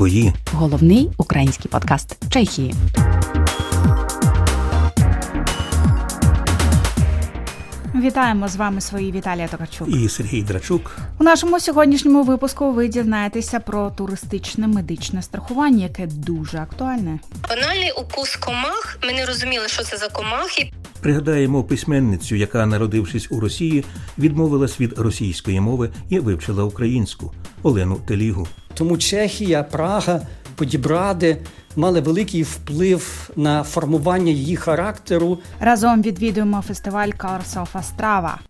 свої. Головний український подкаст Чехії. Вітаємо з вами свої Віталія Токарчук. І Сергій Драчук. У нашому сьогоднішньому випуску ви дізнаєтеся про туристичне медичне страхування, яке дуже актуальне. Банальний укус комах. Ми не розуміли, що це за комахи. Пригадаємо письменницю, яка, народившись у Росії, відмовилась від російської мови і вивчила українську Олену Телігу. Тому Чехія, Прага, Подібради мали великий вплив на формування її характеру. Разом відвідуємо фестиваль Карсофа of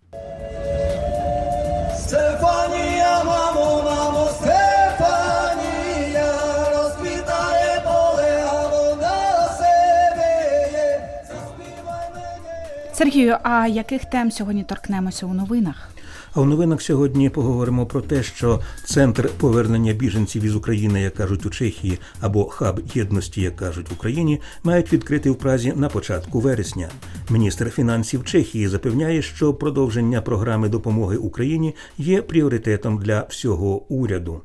Сергію, а яких тем сьогодні торкнемося у новинах? А у новинах сьогодні поговоримо про те, що центр повернення біженців із України, як кажуть у Чехії, або хаб єдності, як кажуть в Україні, мають відкрити в Празі на початку вересня. Міністр фінансів Чехії запевняє, що продовження програми допомоги Україні є пріоритетом для всього уряду.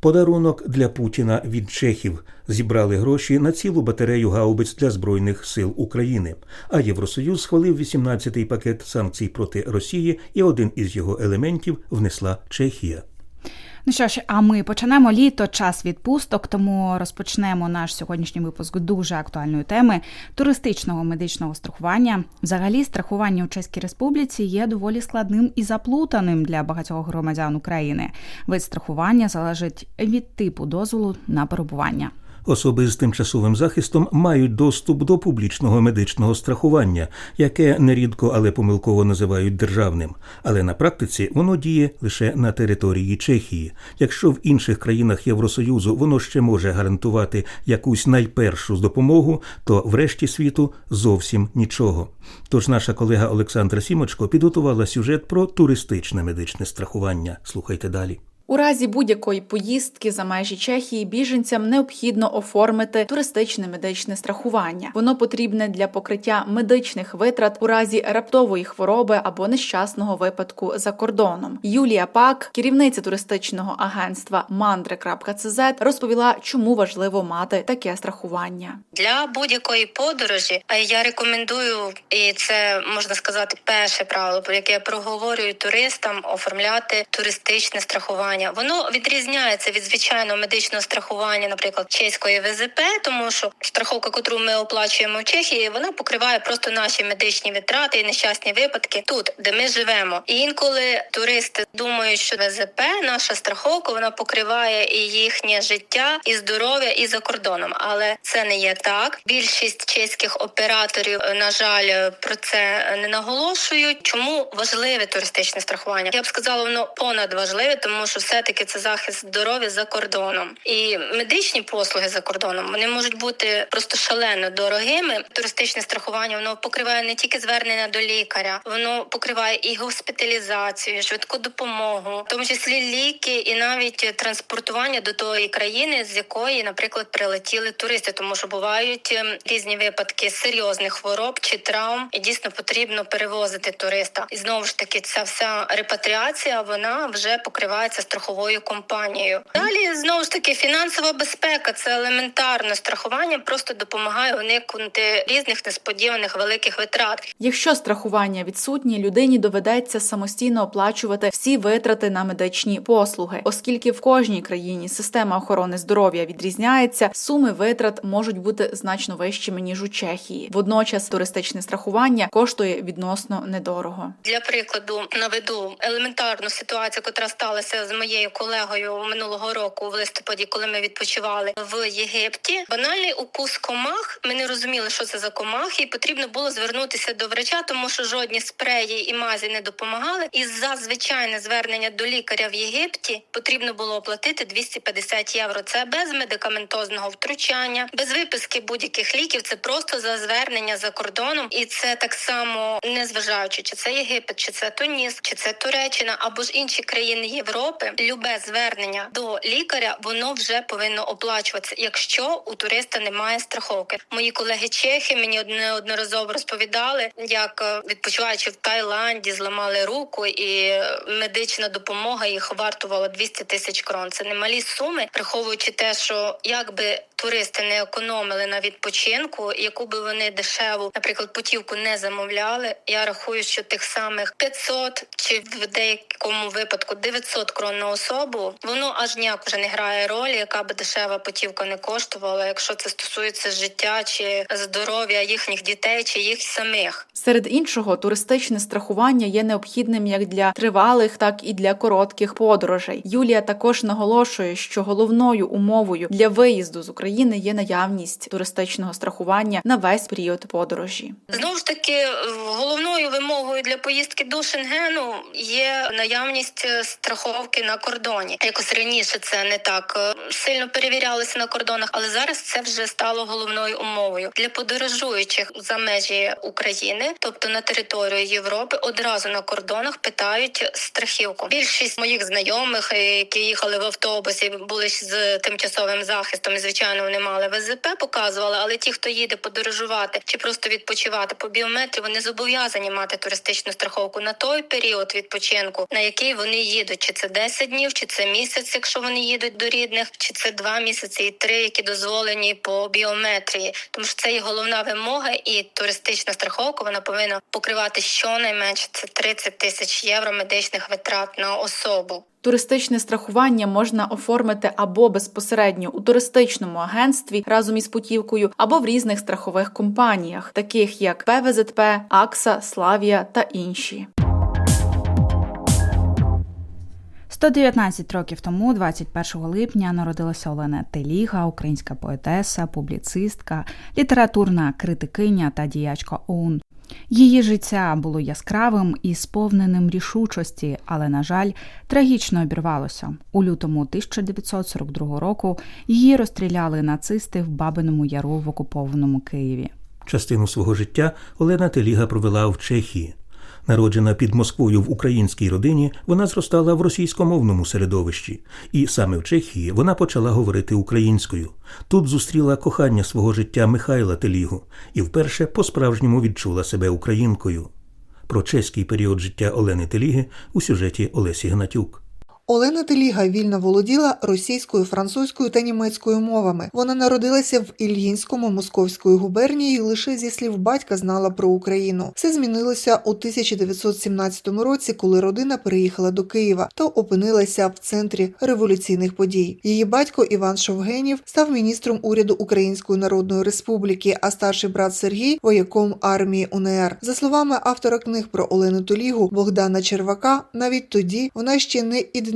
Подарунок для Путіна від чехів зібрали гроші на цілу батарею гаубиць для збройних сил України. А Євросоюз схвалив 18-й пакет санкцій проти Росії, і один із його елементів внесла Чехія. Ну що ж, а ми почнемо літо, час відпусток, тому розпочнемо наш сьогоднішній випуск дуже актуальної теми туристичного медичного страхування. Взагалі, страхування у Чеській Республіці є доволі складним і заплутаним для багатьох громадян України. Вид страхування залежить від типу дозволу на перебування. Особи з тимчасовим захистом мають доступ до публічного медичного страхування, яке нерідко, але помилково називають державним. Але на практиці воно діє лише на території Чехії. Якщо в інших країнах Євросоюзу воно ще може гарантувати якусь найпершу допомогу, то в решті світу зовсім нічого. Тож наша колега Олександра Сімочко підготувала сюжет про туристичне медичне страхування. Слухайте далі. У разі будь-якої поїздки за межі Чехії біженцям необхідно оформити туристичне медичне страхування. Воно потрібне для покриття медичних витрат у разі раптової хвороби або нещасного випадку за кордоном. Юлія Пак, керівниця туристичного агентства Mandre.cz, розповіла, чому важливо мати таке страхування. Для будь-якої подорожі я рекомендую, і це можна сказати перше правило, яке я проговорюю туристам оформляти туристичне страхування. Воно відрізняється від звичайного медичного страхування, наприклад, чеської ВЗП, тому що страховка, котру ми оплачуємо в Чехії, вона покриває просто наші медичні витрати і нещасні випадки тут, де ми живемо. І інколи туристи думають, що ВЗП, наша страховка, вона покриває і їхнє життя, і здоров'я, і за кордоном. Але це не є так. Більшість чеських операторів, на жаль, про це не наголошують. Чому важливе туристичне страхування? Я б сказала, воно понад важливе, тому що все-таки це захист здоров'я за кордоном. І медичні послуги за кордоном вони можуть бути просто шалено дорогими. Туристичне страхування воно покриває не тільки звернення до лікаря, воно покриває і госпіталізацію, і швидку допомогу, в тому числі ліки, і навіть транспортування до тої країни, з якої, наприклад, прилетіли туристи, тому що бувають ем, різні випадки серйозних хвороб чи травм, і дійсно потрібно перевозити туриста. І знову ж таки, ця вся репатріація вона вже покривається страховою компанією. Далі знову ж таки фінансова безпека це елементарне страхування, просто допомагає уникнути різних несподіваних великих витрат. Якщо страхування відсутнє, людині доведеться самостійно оплачувати всі витрати на медичні послуги, оскільки в кожній країні система охорони здоров'я відрізняється, суми витрат можуть бути значно вищими ніж у Чехії. Водночас туристичне страхування коштує відносно недорого. Для прикладу наведу елементарну ситуацію, яка сталася з моєю колегою минулого року в листопаді, коли ми відпочивали в Єгипті. Банальний укус комах. Ми не розуміли, що це за комахи, і потрібно було звернутися до врача, тому що жодні спреї і мазі не допомагали. І за звичайне звернення до лікаря в Єгипті потрібно було оплатити 250 євро. Це без медикаментозного втручання, без виписки будь-яких ліків. Це просто за звернення за кордоном, і це так само не зважаючи, чи це Єгипет, чи це Туніс, чи це Туреччина або ж інші країни Європи. Любе звернення до лікаря воно вже повинно оплачуватися, якщо у туриста немає страховки. Мої колеги чехи мені неодноразово розповідали, як е, відпочиваючи в Таїланді, зламали руку, і е, медична допомога їх вартувала 200 тисяч крон. Це немалі суми, враховуючи те, що якби туристи не економили на відпочинку, яку би вони дешеву, наприклад, путівку не замовляли. Я рахую, що тих самих 500 чи в деякому випадку 900 крон на особу, воно аж ніяк вже не грає ролі, яка би дешева путівка не коштувала, якщо це стосується життя чи здоров'я їхніх дітей чи їх самих. Серед іншого, туристичне страхування є необхідним як для тривалих, так і для коротких подорожей. Юлія також наголошує, що головною умовою для виїзду з України є наявність туристичного страхування на весь період подорожі. Знову ж таки, головною вимогою для поїздки до Шенгену є наявність страховки на кордоні. Якось раніше це не так е, сильно перевірялося на кордонах, але зараз це вже стало головною умовою для подорожуючих за межі України, тобто на територію Європи, одразу на кордонах питають страхівку. Більшість моїх знайомих, е, які їхали в автобусі, були з тимчасовим захистом. і, Звичайно, вони мали ВЗП, показували, але ті, хто їде подорожувати чи просто відпочивати по біометрії, вони зобов'язані мати туристичну страховку на той період відпочинку, на який вони їдуть. Чи це 10 днів, чи це місяць, якщо вони їдуть до рідних, чи це два місяці і три, які дозволені по біометрії. Тому що це є головна вимога, і туристична страховка вона повинна покривати щонайменше це 30 тисяч євро медичних витрат на особу. Туристичне страхування можна оформити або безпосередньо у туристичному агентстві разом із путівкою, або в різних страхових компаніях, таких як ПВЗП, АКСА, Славія та інші. 119 років тому, 21 липня, народилася Олена Теліга, українська поетеса, публіцистка, літературна критикиня та діячка ОУН. Її життя було яскравим і сповненим рішучості, але, на жаль, трагічно обірвалося. У лютому 1942 року її розстріляли нацисти в Бабиному Яру в окупованому Києві. Частину свого життя Олена Теліга провела в Чехії. Народжена під Москвою в українській родині, вона зростала в російськомовному середовищі, і саме в Чехії вона почала говорити українською. Тут зустріла кохання свого життя Михайла Телігу і вперше по-справжньому відчула себе українкою. Про чеський період життя Олени Теліги у сюжеті Олесі Гнатюк. Олена Теліга вільно володіла російською, французькою та німецькою мовами. Вона народилася в Ільїнському Московської губернії і лише зі слів батька знала про Україну. Все змінилося у 1917 році, коли родина переїхала до Києва та опинилася в центрі революційних подій. Її батько Іван Шовгенів став міністром уряду Української Народної Республіки, а старший брат Сергій вояком армії УНР. За словами автора книг про Олену Толігу Богдана Червака, навіть тоді вона ще не ідентифікувала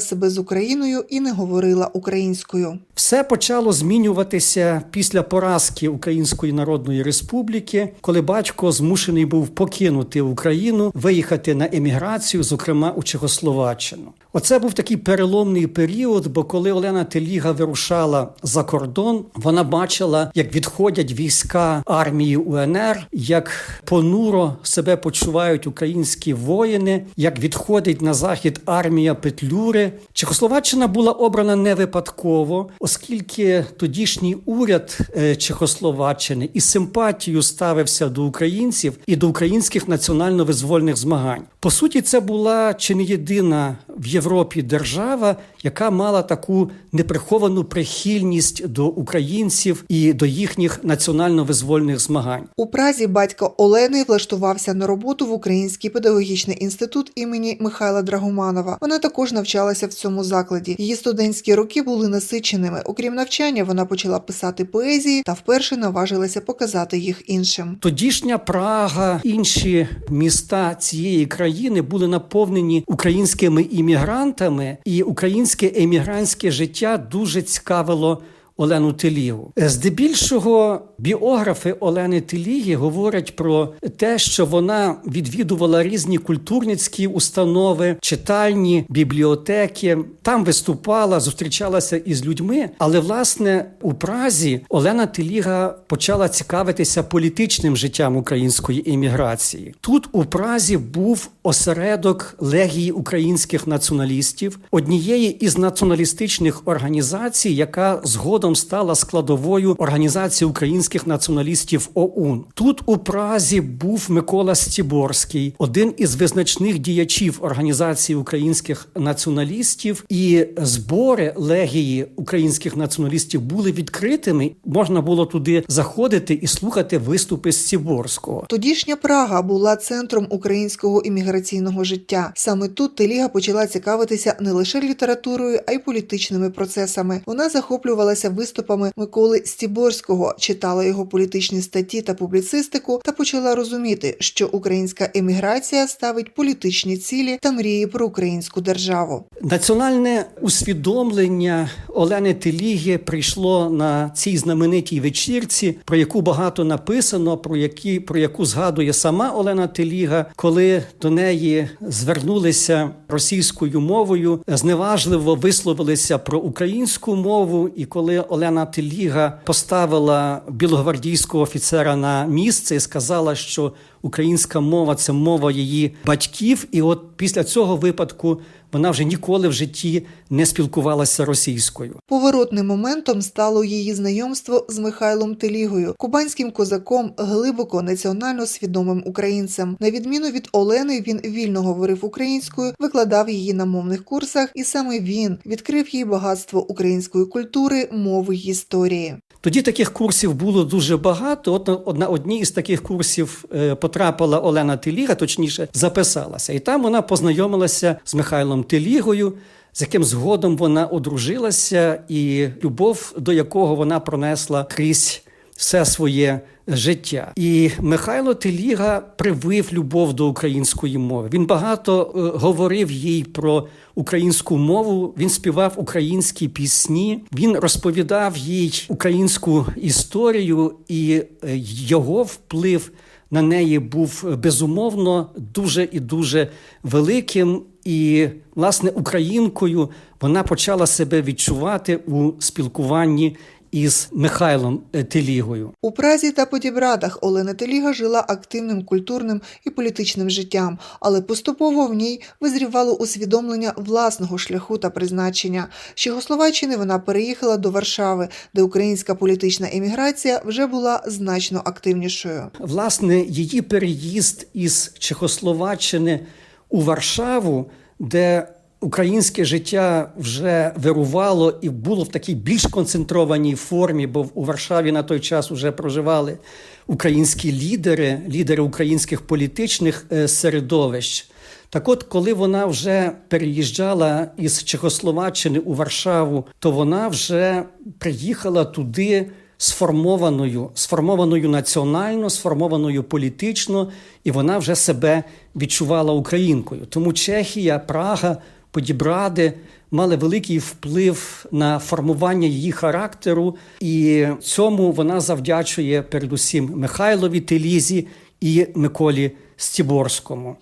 себе з Україною і не говорила українською. Все почало змінюватися після поразки Української Народної Республіки, коли батько змушений був покинути Україну, виїхати на еміграцію, зокрема у Чехословаччину. Оце був такий переломний період, бо коли Олена Теліга вирушала за кордон, вона бачила, як відходять війська армії УНР, як понуро себе почувають українські воїни, як відходить на захід армія Петлюри. Чехословаччина була обрана не випадково, оскільки тодішній уряд е, Чехословаччини із симпатією ставився до українців і до українських національно-визвольних змагань. По суті, це була чи не єдина в Європі держава, яка мала таку неприховану прихильність до українців і до їхніх національно-визвольних змагань. У Празі батько Олени влаштувався на роботу в Український педагогічний інститут імені Михайла Драгоманова. Вона також навчалася в цьому закладі. Її студентські роки були насиченими. Окрім навчання, вона почала писати поезії та вперше наважилася показати їх іншим. Тодішня Прага, інші міста цієї країни були наповнені українськими іммігрантами, і українське емігрантське життя дуже цікавило Олену Телігу. Здебільшого біографи Олени Теліги говорять про те, що вона відвідувала різні культурницькі установи, читальні, бібліотеки. Там виступала, зустрічалася із людьми. Але власне у Празі Олена Теліга почала цікавитися політичним життям української еміграції. Тут у Празі був осередок легії українських націоналістів, однієї із націоналістичних організацій, яка згодом стала складовою організації українських націоналістів ОУН. Тут у Празі був Микола Стіборський, один із визначних діячів організації українських націоналістів, і збори легії українських націоналістів були відкритими. Можна було туди заходити і слухати виступи Стіборського. Тодішня Прага була центром українського імміграційного життя. Саме тут Теліга почала цікавитися не лише літературою, а й політичними процесами. Вона захоплювалася виступами Миколи Стіборського, читала його політичні статті та публіцистику, та почала розуміти, що українська еміграція ставить політичні цілі та мрії про українську державу. Національне усвідомлення Олени Теліги прийшло на цій знаменитій вечірці, про яку багато написано, про які про яку згадує сама Олена Теліга, коли до неї звернулися російською мовою, зневажливо висловилися про українську мову. І коли Олена Теліга поставила білогвардійського офіцера на місце і сказала, що українська мова це мова її батьків, і от після цього випадку вона вже ніколи в житті не спілкувалася російською. Поворотним моментом стало її знайомство з Михайлом Телігою, кубанським козаком, глибоко національно свідомим українцем. На відміну від Олени, він вільно говорив українською, викладав її на мовних курсах, і саме він відкрив їй багатство української культури, мови й історії. Тоді таких курсів було дуже багато. От на- одній із таких курсів е, потрапила Олена Теліга, точніше записалася, і там вона познайомилася з Михайлом Телігою. З яким згодом вона одружилася, і любов до якого вона пронесла крізь все своє життя. І Михайло Теліга привив любов до української мови. Він багато е, говорив їй про українську мову. Він співав українські пісні. Він розповідав їй українську історію, і е, його вплив на неї був е, безумовно дуже і дуже великим. І, власне, українкою вона почала себе відчувати у спілкуванні із Михайлом е, Телігою. У Празі та Подібрадах Олена Теліга жила активним культурним і політичним життям, але поступово в ній визрівало усвідомлення власного шляху та призначення. З Чехословаччини вона переїхала до Варшави, де українська політична еміграція вже була значно активнішою. Власне, її переїзд із Чехословаччини у Варшаву, де українське життя вже вирувало і було в такій більш концентрованій формі, бо у Варшаві на той час вже проживали українські лідери, лідери українських політичних е, середовищ. Так от, коли вона вже переїжджала із Чехословаччини у Варшаву, то вона вже приїхала туди сформованою, сформованою національно, сформованою політично, і вона вже себе відчувала українкою. Тому Чехія, Прага, Подібради мали великий вплив на формування її характеру, і цьому вона завдячує передусім Михайлові Телізі і Миколі Стіборському.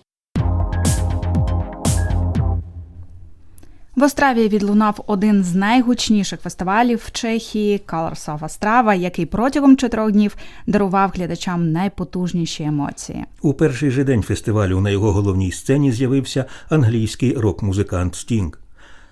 В Остраві відлунав один з найгучніших фестивалів в Чехії Colors of Ostrava, який протягом чотирьох днів дарував глядачам найпотужніші емоції. У перший же день фестивалю на його головній сцені з'явився англійський рок-музикант Стінг.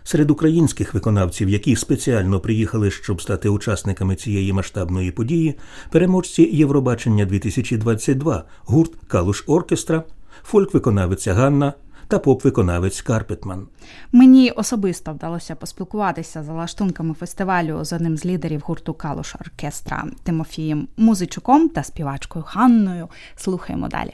Серед українських виконавців, які спеціально приїхали, щоб стати учасниками цієї масштабної події, переможці Євробачення 2022, гурт Калуш Оркестра, фольк-виконавиця Ганна та поп-виконавець Карпетман. Мені особисто вдалося поспілкуватися за лаштунками фестивалю з одним з лідерів гурту Калуш Оркестра Тимофієм Музичуком та співачкою Ганною. Слухаємо далі.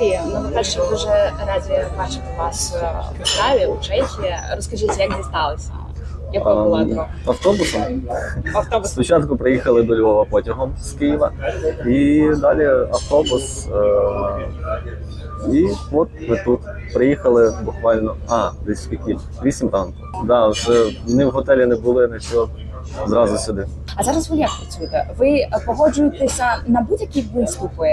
Тимофію, ну по-перше, дуже раді бачити вас е, в Варшаві, у Чехії. Розкажіть, як дісталися? Якою була дорога? Автобусом. Автобус. Спочатку приїхали до Львова потягом з Києва, і далі автобус. Е- і от ми тут приїхали буквально. А, десь скільки? Вісім ранку. Да, вже ні в готелі не були, нічого. Одразу сюди. А зараз ви як працюєте? Ви е, погоджуєтеся на будь-які виступи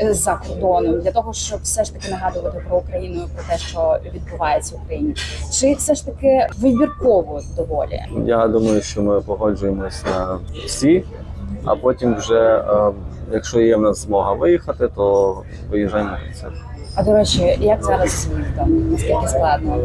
е, за кордоном для того, щоб все ж таки нагадувати про Україну, про те, що відбувається в Україні? Чи все ж таки вибірково доволі? Я думаю, що ми погоджуємось на всі, а потім вже, е, якщо є в нас змога виїхати, то виїжджаємо на концерт. А до речі, як зараз ліфтом? Наскільки складно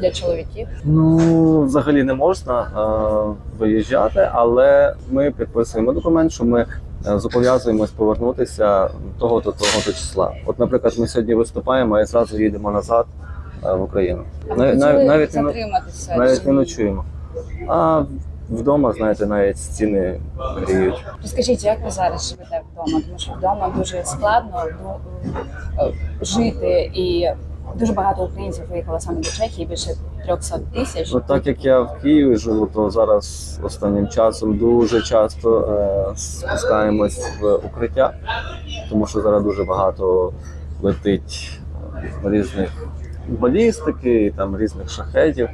для чоловіків? Ну, взагалі не можна е, виїжджати, але ми підписуємо документ, що ми е, зобов'язуємось повернутися того-то того-то числа. От, наприклад, ми сьогодні виступаємо і зразу їдемо назад е, в Україну. А Нав- ви навіть затриматися? навіть не ночуємо. А вдома, знаєте, навіть стіни гріють. Розкажіть, як ви зараз живете вдома? Тому що вдома дуже складно е, жити, і дуже багато українців виїхало саме до Чехії, більше 300 тисяч. Ну, так як я в Києві живу, то зараз останнім часом дуже часто е, спускаємось в укриття, тому що зараз дуже багато летить е, різних балістики там різних шахетів,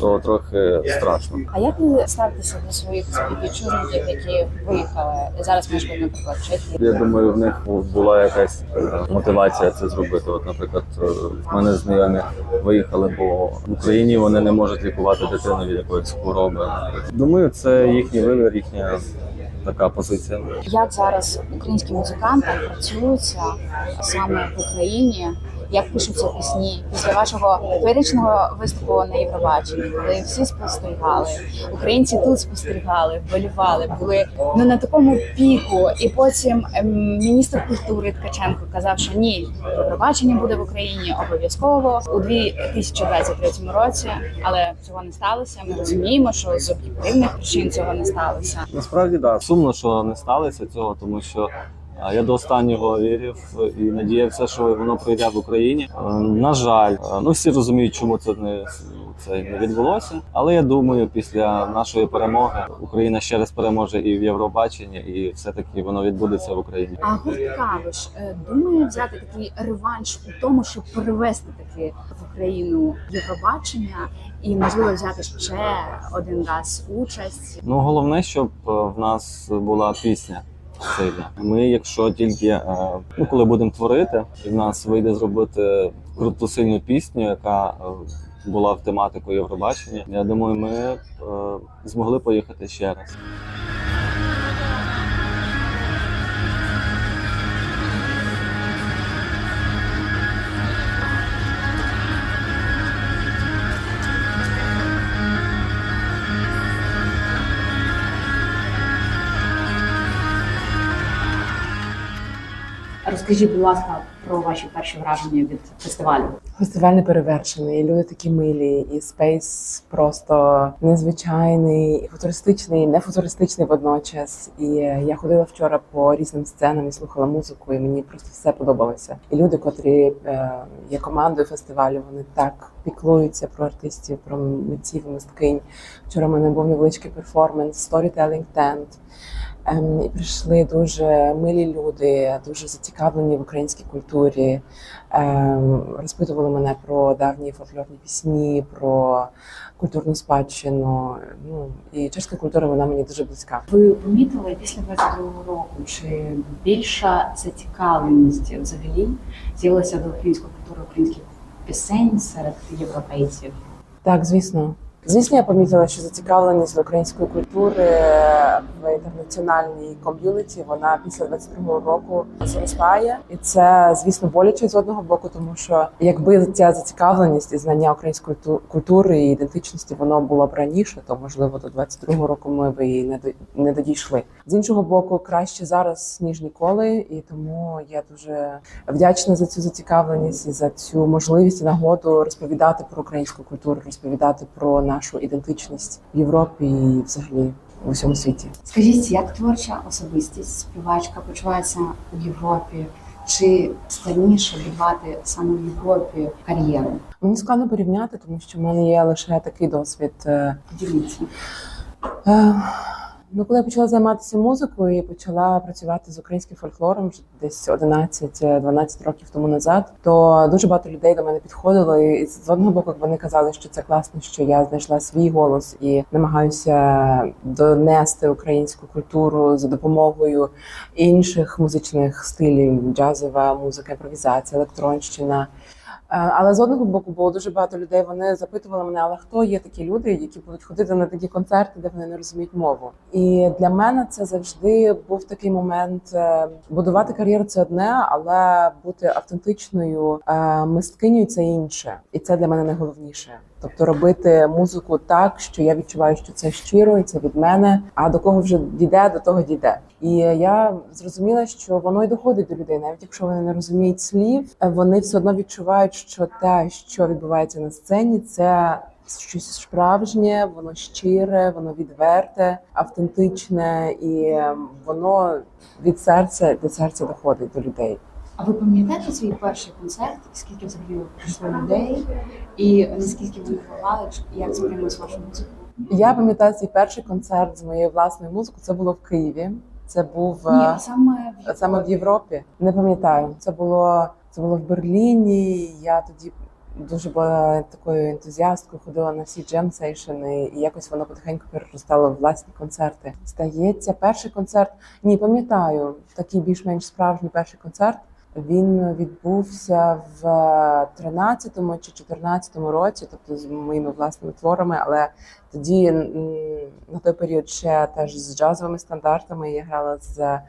то трохи страшно. А як ви ставитеся до своїх співвітчизників, які виїхали і зараз мешкають, наприклад, в Чехії? Я думаю, в них була якась е, мотивація це зробити. От, наприклад, е, в мене знайомі виїхали, бо в Україні вони не можуть лікувати дитину від якоїсь хвороби. Думаю, це їхній вибір, їхня така позиція. Як зараз українським музикантам працюється саме в Україні? Як пишуться пісні після вашого феєричного виступу на Євробаченні, коли всі спостерігали, українці тут спостерігали, вболівали, були ну на такому піку. І потім ем, міністр культури Ткаченко казав, що ні, Євробачення буде в Україні обов'язково у 2023 році, але цього не сталося. Ми розуміємо, що з об'єктивних причин цього не сталося. Насправді да, сумно, що не сталося цього, тому що я до останнього вірив і надіявся, що воно пройде в Україні. Е, На жаль, е, ну всі розуміють, чому це не це не відбулося. Але я думаю, після нашої перемоги Україна ще раз переможе і в Євробаченні, і все таки воно відбудеться в Україні. А гурт Кавиш е, думає взяти такий реванш у тому, щоб перевести таки в Україну Євробачення і можливо взяти ще один раз участь. Ну головне, щоб в нас була пісня. Сильна. Ми, якщо тільки е, ну, коли будемо творити, і в нас вийде зробити круту сильну пісню, яка е, була в тематику Євробачення. Я думаю, ми е, змогли поїхати ще раз. Розкажіть, будь ласка, про ваші перші враження від фестивалю. Фестиваль не перевершений, і люди такі милі, і спейс просто незвичайний, і футуристичний, не футуристичний водночас. І я ходила вчора по різним сценам і слухала музику, і мені просто все подобалося. І люди, котрі е, є командою фестивалю, вони так піклуються про артистів, про митців, мисткинь. Вчора в мене був невеличкий перформанс, storytelling tent. Ем, і прийшли дуже милі люди, дуже зацікавлені в українській культурі. Ем, розпитували мене про давні фольклорні пісні, про культурну спадщину. Ну і чеська культура вона мені дуже близька. Ви помітили після 22-го року, чи більша зацікавленість взагалі з'явилася до української культури, українських пісень серед європейців? Так, звісно. Звісно, я помітила, що зацікавленість до української культури в інтернаціональній ком'юніті вона після 22-го року зростає, і це звісно боляче з одного боку, тому що якби ця зацікавленість і знання української ту- культури і ідентичності воно було б раніше, то можливо до 22-го року ми б до- не додійшли. З іншого боку, краще зараз ніж ніколи, і тому я дуже вдячна за цю зацікавленість і за цю можливість і нагоду розповідати про українську культуру, розповідати про нашу ідентичність в Європі і взагалі в усьому світі. Скажіть, як творча особистість, співачка почувається у Європі? Чи складніше будувати саме в Європі кар'єру? Мені складно порівняти, тому що в мене є лише такий досвід. е, Діліться. Ну, коли я почала займатися музикою і почала працювати з українським фольклором десь 11-12 років тому назад, то дуже багато людей до мене підходило. І з одного боку вони казали, що це класно, що я знайшла свій голос і намагаюся донести українську культуру за допомогою інших музичних стилів: джазова музика, імпровізація, електронщина. Е, Але з одного боку було дуже багато людей. Вони запитували мене, але хто є такі люди, які будуть ходити на такі концерти, де вони не розуміють мову? І для мене це завжди був такий момент. е, Будувати кар'єру це одне, але бути автентичною е, мисткинею це інше, і це для мене найголовніше. Тобто робити музику так, що я відчуваю, що це щиро, і це від мене. А до кого вже дійде, до того дійде. І я зрозуміла, що воно й доходить до людей, навіть якщо вони не розуміють слів, вони все одно відчувають, що те, що відбувається на сцені, це щось справжнє, воно щире, воно відверте, автентичне, і воно від серця до серця доходить до людей. А ви пам'ятаєте свій перший концерт? Скільки взагалі прийшло людей? І наскільки вони хвалили, як сприймуть вашу музику? Я пам'ятаю свій перший концерт з моєю власною музикою. Це було в Києві. Це був е, Ні, а саме в саме в Європі. Не пам'ятаю. Це було це було в Берліні. Я тоді дуже була такою ентузіасткою, ходила на всі джем-сейшени, і якось воно потихеньку переростало в власні концерти. Здається, перший концерт. Ні, пам'ятаю, такий більш-менш справжній перший концерт. Він відбувся в 13-му чи 14-му році, тобто з моїми власними творами, але тоді на той період ще теж з джазовими стандартами я грала з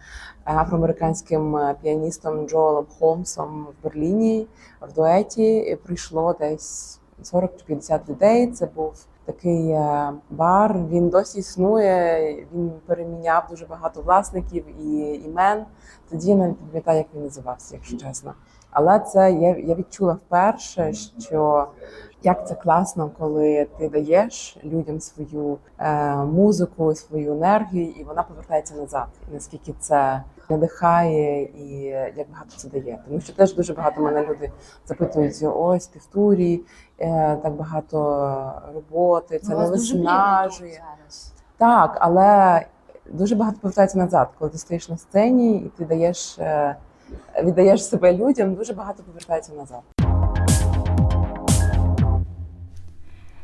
афроамериканським е, піаністом Джоелом Холмсом в Берліні в дуеті. І прийшло десь 40 чи 50 людей. Це був такий е, бар. Він досі існує. Він переміняв дуже багато власників і імен. Тоді я не пам'ятаю, як він називався, якщо чесно. Але це я, я відчула вперше, що як це класно, коли ти даєш людям свою е, музику, свою енергію, і вона повертається назад. І наскільки це надихає, і як багато це дає. Тому що теж дуже багато мене люди запитують: ось ти в турі, е, так багато роботи, це не виснажує. Так, але дуже багато повертається назад, коли ти стоїш на сцені і ти даєш, е, віддаєш себе людям, дуже багато повертається назад.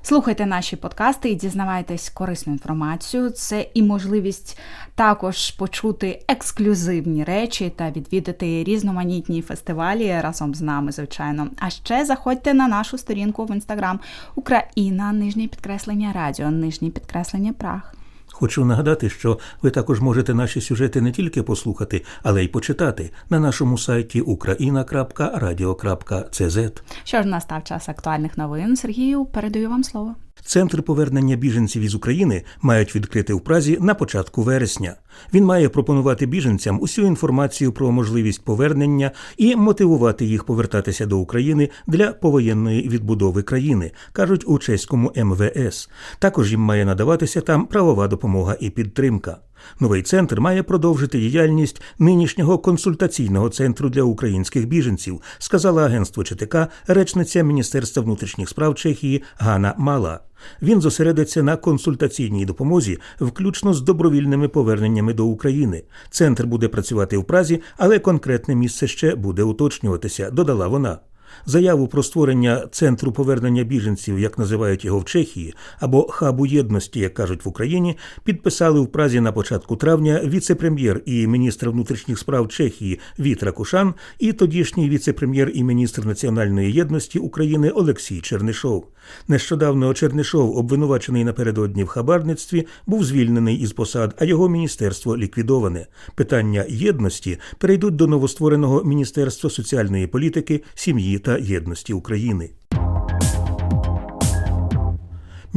Слухайте наші подкасти і дізнавайтесь корисну інформацію. Це і можливість також почути ексклюзивні речі та відвідати різноманітні фестивалі разом з нами, звичайно. А ще заходьте на нашу сторінку в інстаграм Україна, нижнє підкреслення радіо, нижнє підкреслення Праг. Хочу нагадати, що ви також можете наші сюжети не тільки послухати, але й почитати на нашому сайті ukraina.radio.cz. Що ж настав час актуальних новин? Сергію, передаю вам слово. Центр повернення біженців із України мають відкрити в Празі на початку вересня. Він має пропонувати біженцям усю інформацію про можливість повернення і мотивувати їх повертатися до України для повоєнної відбудови країни, кажуть у чеському МВС. Також їм має надаватися там правова допомога і підтримка. Новий центр має продовжити діяльність нинішнього консультаційного центру для українських біженців, сказала агентство ЧТК речниця Міністерства внутрішніх справ Чехії Гана Мала. Він зосередиться на консультаційній допомозі, включно з добровільними поверненнями до України. Центр буде працювати в Празі, але конкретне місце ще буде уточнюватися, додала вона. Заяву про створення центру повернення біженців, як називають його в Чехії, або хабу єдності, як кажуть в Україні, підписали в Празі на початку травня віце-прем'єр і міністр внутрішніх справ Чехії Вітра Кушан і тодішній віце-прем'єр і міністр національної єдності України Олексій Чернишов. Нещодавно Чернишов, обвинувачений напередодні в хабарництві, був звільнений із посад, а його міністерство ліквідоване. Питання єдності перейдуть до новоствореного Міністерства соціальної політики, сім'ї та єдності України.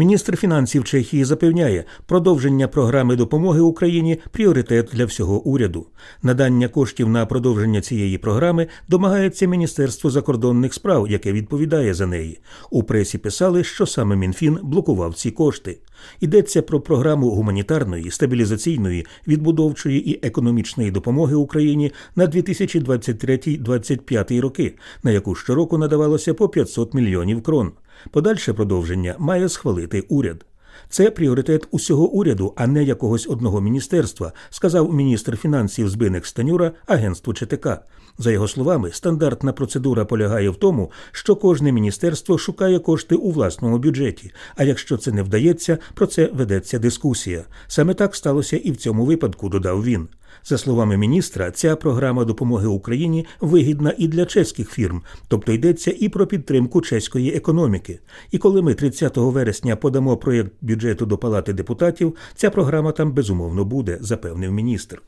Міністр фінансів Чехії запевняє, продовження програми допомоги Україні пріоритет для всього уряду. Надання коштів на продовження цієї програми домагається Міністерство закордонних справ, яке відповідає за неї. У пресі писали, що саме Мінфін блокував ці кошти. Йдеться про програму гуманітарної, стабілізаційної, відбудовчої і економічної допомоги Україні на 2023-2025 роки, на яку щороку надавалося по 500 мільйонів крон. Подальше продовження має схвалити уряд. Це пріоритет усього уряду, а не якогось одного міністерства, сказав міністр фінансів Збиник Станюра агентству ЧТК. За його словами, стандартна процедура полягає в тому, що кожне міністерство шукає кошти у власному бюджеті. А якщо це не вдається, про це ведеться дискусія. Саме так сталося і в цьому випадку, додав він. За словами міністра, ця програма допомоги Україні вигідна і для чеських фірм, тобто йдеться і про підтримку чеської економіки. І коли ми 30 вересня подамо проєкт бюджету до Палати депутатів, ця програма там безумовно буде, запевнив міністр.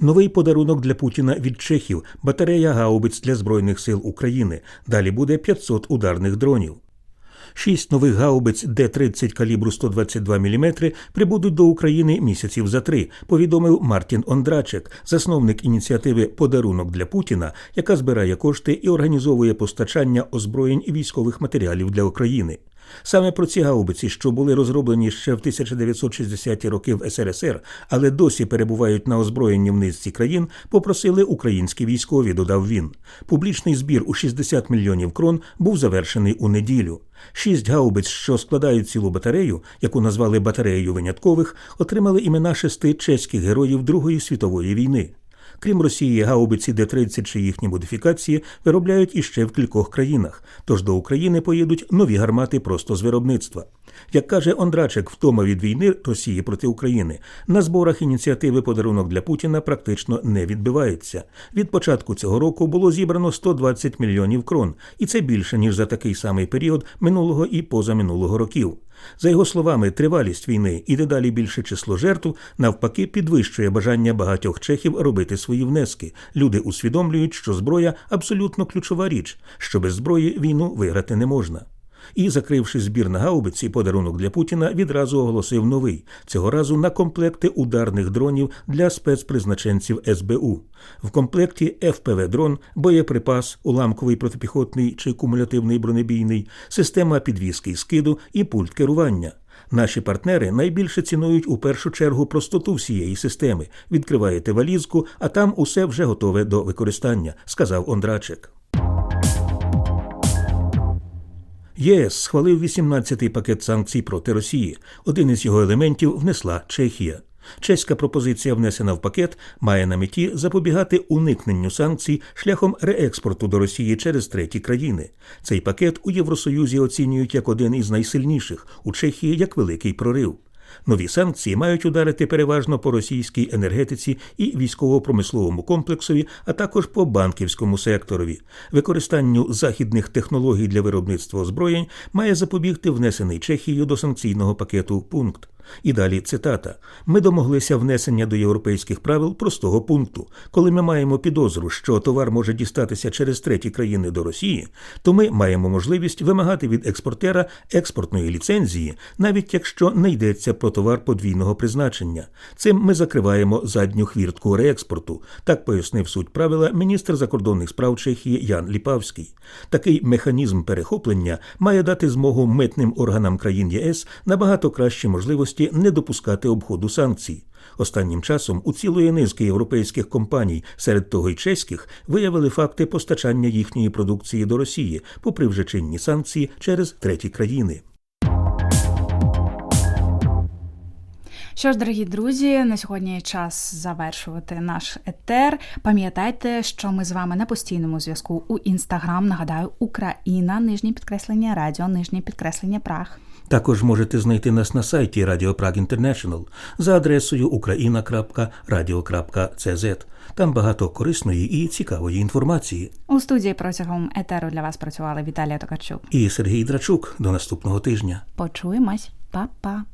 Новий подарунок для Путіна від чехів батарея гаубиць для збройних сил України. Далі буде 500 ударних дронів. Шість нових гаубиць Д-30 калібру 122 мм прибудуть до України місяців за три, повідомив Мартін Ондрачек, засновник ініціативи Подарунок для Путіна, яка збирає кошти і організовує постачання озброєнь і військових матеріалів для України. Саме про ці гаубиці, що були розроблені ще в 1960-ті роки в СРСР, але досі перебувають на озброєнні в низці країн, попросили українські військові, додав він. Публічний збір у 60 мільйонів крон був завершений у неділю. Шість гаубиць, що складають цілу батарею, яку назвали батареєю виняткових, отримали імена шести чеських героїв Другої світової війни. Крім Росії, гаубиці Д-30 чи їхні модифікації виробляють іще в кількох країнах, тож до України поїдуть нові гармати просто з виробництва. Як каже Ондрачек, втома від війни Росії проти України на зборах ініціативи подарунок для Путіна практично не відбивається. Від початку цього року було зібрано 120 мільйонів крон, і це більше ніж за такий самий період минулого і позаминулого років. За його словами, тривалість війни і дедалі більше число жертв навпаки підвищує бажання багатьох чехів робити свої внески. Люди усвідомлюють, що зброя абсолютно ключова річ, що без зброї війну виграти не можна. І, закривши збір на гаубиці, подарунок для Путіна відразу оголосив новий цього разу на комплекти ударних дронів для спецпризначенців СБУ. В комплекті ФПВ-дрон, боєприпас, уламковий протипіхотний чи кумулятивний бронебійний, система підвіски і скиду і пульт керування. Наші партнери найбільше цінують у першу чергу простоту всієї системи. Відкриваєте валізку, а там усе вже готове до використання, сказав Ондрачек. ЄС схвалив 18-й пакет санкцій проти Росії. Один із його елементів внесла Чехія. Чеська пропозиція, внесена в пакет, має на меті запобігати уникненню санкцій шляхом реекспорту до Росії через треті країни. Цей пакет у Євросоюзі оцінюють як один із найсильніших, у Чехії як великий прорив. Нові санкції мають ударити переважно по російській енергетиці і військово-промисловому комплексові, а також по банківському секторові. Використанню західних технологій для виробництва озброєнь має запобігти внесений Чехією до санкційного пакету пункт. І далі цитата: ми домоглися внесення до європейських правил простого пункту. Коли ми маємо підозру, що товар може дістатися через треті країни до Росії, то ми маємо можливість вимагати від експортера експортної ліцензії, навіть якщо не йдеться про товар подвійного призначення. Цим ми закриваємо задню хвіртку реекспорту. Так пояснив суть правила міністр закордонних справ Чехії Ян Ліпавський. Такий механізм перехоплення має дати змогу митним органам країн ЄС набагато кращі можливості не допускати обходу санкцій. Останнім часом у цілої низки європейських компаній, серед того й чеських, виявили факти постачання їхньої продукції до Росії, попри вже чинні санкції через треті країни. Що ж, дорогі друзі, на сьогодні час завершувати наш етер. Пам'ятайте, що ми з вами на постійному зв'язку у інстаграм. Нагадаю, Україна, нижнє підкреслення радіо, нижнє підкреслення Праг. Також можете знайти нас на сайті Радіо Праг Інтернешнл за адресою ukraina.radio.cz. Там багато корисної і цікавої інформації. У студії протягом етеру для вас працювали Віталія Токарчук. І Сергій Драчук до наступного тижня. Почуємось, Па-па.